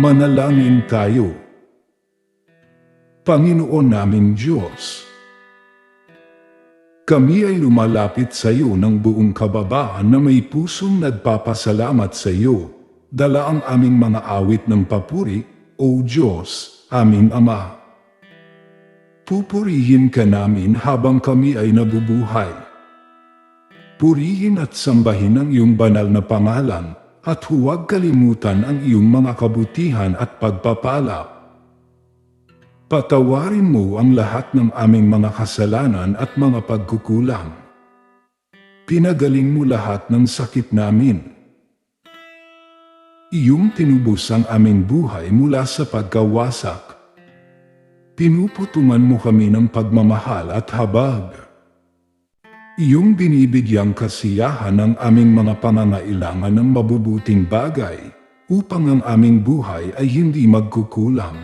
Manalangin tayo. Panginoon namin Diyos, kami ay lumalapit sa iyo ng buong kababaan na may pusong nagpapasalamat sa iyo. Dala ang aming mga awit ng papuri, O Diyos, aming Ama. Pupurihin ka namin habang kami ay nabubuhay. Purihin at sambahin ang iyong banal na pangalan, at huwag kalimutan ang iyong mga kabutihan at pagpapala. Patawarin mo ang lahat ng aming mga kasalanan at mga pagkukulang. Pinagaling mo lahat ng sakit namin. Iyong tinubos ang aming buhay mula sa pagkawasak. Pinuputuman mo kami ng pagmamahal at habag. Iyong binibigyang kasiyahan ang aming mga pangangailangan ng mabubuting bagay upang ang aming buhay ay hindi magkukulang.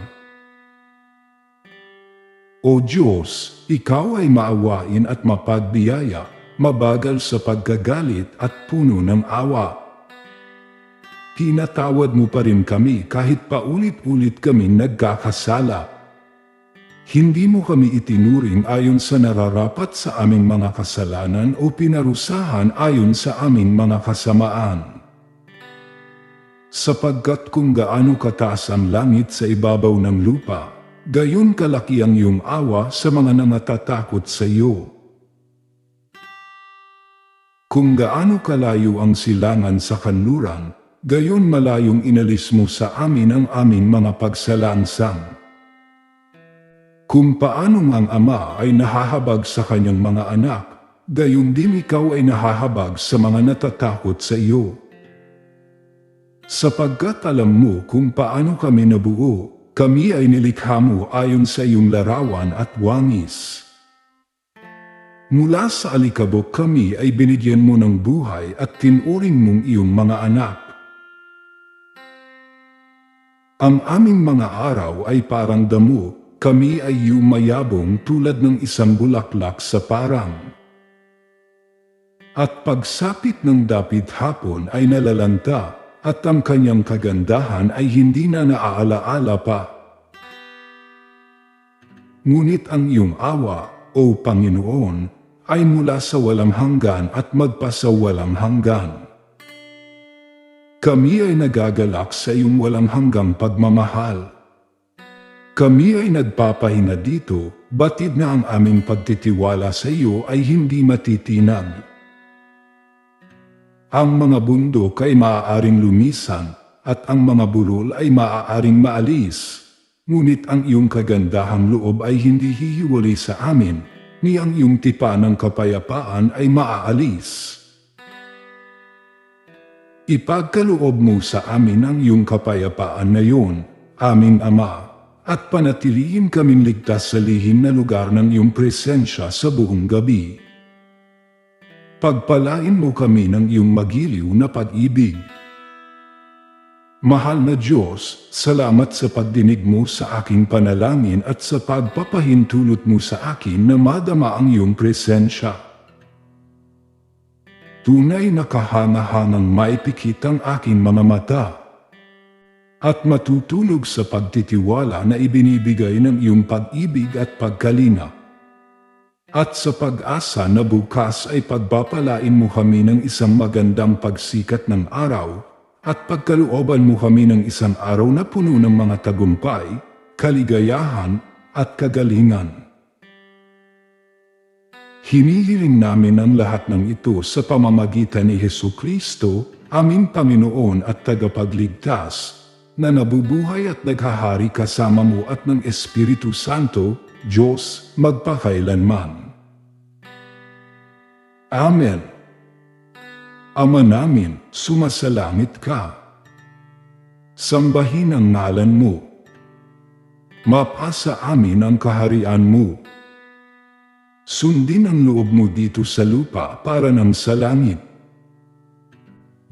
O Diyos, Ikaw ay maawain at mapagbiyaya, mabagal sa pagkagalit at puno ng awa. Tinatawad mo pa rin kami kahit paulit-ulit kami nagkakasala. Hindi mo kami itinuring ayon sa nararapat sa aming mga kasalanan o pinarusahan ayon sa aming mga kasamaan. Sapagkat kung gaano kataas ang langit sa ibabaw ng lupa, gayon kalaki ang iyong awa sa mga nangatatakot sa iyo. Kung gaano kalayo ang silangan sa kanluran, gayon malayong inalis mo sa amin ang aming mga pagsalansang. Kung paanong ang ama ay nahahabag sa kanyang mga anak, gayon din ikaw ay nahahabag sa mga natatakot sa iyo. Sapagkat alam mo kung paano kami nabuo, kami ay nilikha mo ayon sa iyong larawan at wangis. Mula sa alikabok kami ay binigyan mo ng buhay at tinuring mong iyong mga anak. Ang aming mga araw ay parang damo, kami ay yumayabong tulad ng isang bulaklak sa parang. At pagsapit ng dapit hapon ay nalalanta, at ang kanyang kagandahan ay hindi na naaalaala pa. Ngunit ang iyong awa, O Panginoon, ay mula sa walang hanggan at magpasawalang hanggan. Kami ay nagagalak sa iyong walang hanggang pagmamahal. Kami ay nagpapahinga dito, batid na ang aming pagtitiwala sa iyo ay hindi matitinag. Ang mga bundok ay maaaring lumisan at ang mga bulol ay maaaring maalis. Ngunit ang iyong kagandahang loob ay hindi hihiwalay sa amin, ni ang iyong tipa ng kapayapaan ay maaalis. Ipagkaloob mo sa amin ang iyong kapayapaan na yun, aming Ama, at panatilihin kaming ligtas sa lihim na lugar ng iyong presensya sa buong gabi. Pagpalain mo kami ng iyong magiliw na pag-ibig. Mahal na Diyos, salamat sa pagdinig mo sa aking panalangin at sa pagpapahintulot mo sa akin na madama ang iyong presensya. Tunay na kahanga-hangang maipikit ang aking mga mata at matutulog sa pagtitiwala na ibinibigay ng iyong pag-ibig at pagkalina. At sa pag-asa na bukas ay pagpapalain mo kami ng isang magandang pagsikat ng araw, at pagkalooban mo kami ng isang araw na puno ng mga tagumpay, kaligayahan, at kagalingan. Hinihiling namin ang lahat ng ito sa pamamagitan ni Heso Kristo, aming Panginoon at Tagapagligtas, na nabubuhay at naghahari kasama mo at ng Espiritu Santo, Diyos, magpakailanman. Amen. Ama namin, sumasalangit ka. Sambahin ang ngalan mo. Mapasa amin ang kaharian mo. Sundin ang loob mo dito sa lupa para ng sa langit.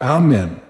Amen.